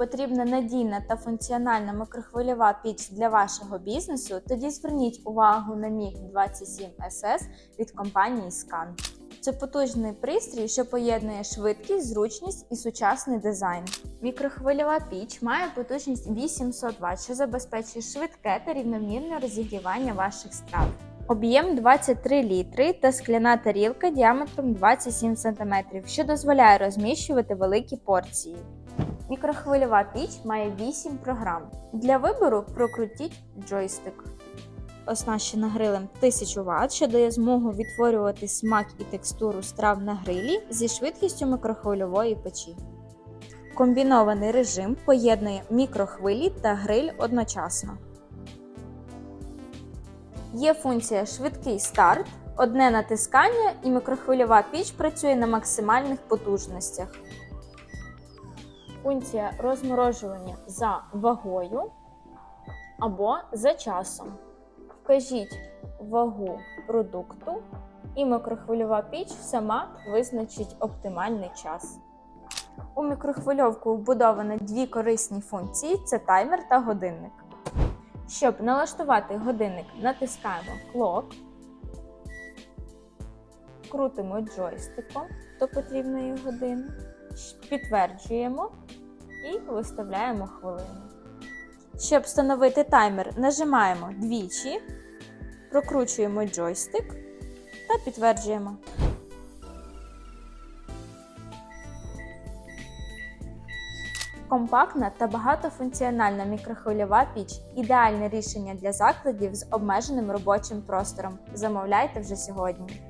Потрібна надійна та функціональна мікрохвильова піч для вашого бізнесу? Тоді зверніть увагу на MiG 27SS від компанії Scan. Це потужний пристрій, що поєднує швидкість, зручність і сучасний дизайн. Мікрохвильова піч має потужність 800 Вт, що забезпечує швидке та рівномірне розігрівання ваших страв. Об'єм 23 літри та скляна тарілка діаметром 27 см, що дозволяє розміщувати великі порції. Мікрохвильова піч має 8 програм. Для вибору прокрутіть джойстик. Оснащена грилем 1000 Вт, що дає змогу відтворювати смак і текстуру страв на грилі зі швидкістю мікрохвильової печі. Комбінований режим поєднує мікрохвилі та гриль одночасно. Є функція швидкий старт, одне натискання і мікрохвильова піч працює на максимальних потужностях. Функція розморожування за вагою або за часом. Вкажіть вагу продукту, і мікрохвильова піч сама визначить оптимальний час. У мікрохвильовку вбудовано дві корисні функції: це таймер та годинник. Щоб налаштувати годинник, натискаємо Clock, крутимо джойстиком до потрібної години, підтверджуємо і виставляємо хвилину. Щоб встановити таймер, нажимаємо двічі, прокручуємо джойстик та підтверджуємо. Компактна та багатофункціональна мікрохвильова піч ідеальне рішення для закладів з обмеженим робочим простором. Замовляйте вже сьогодні.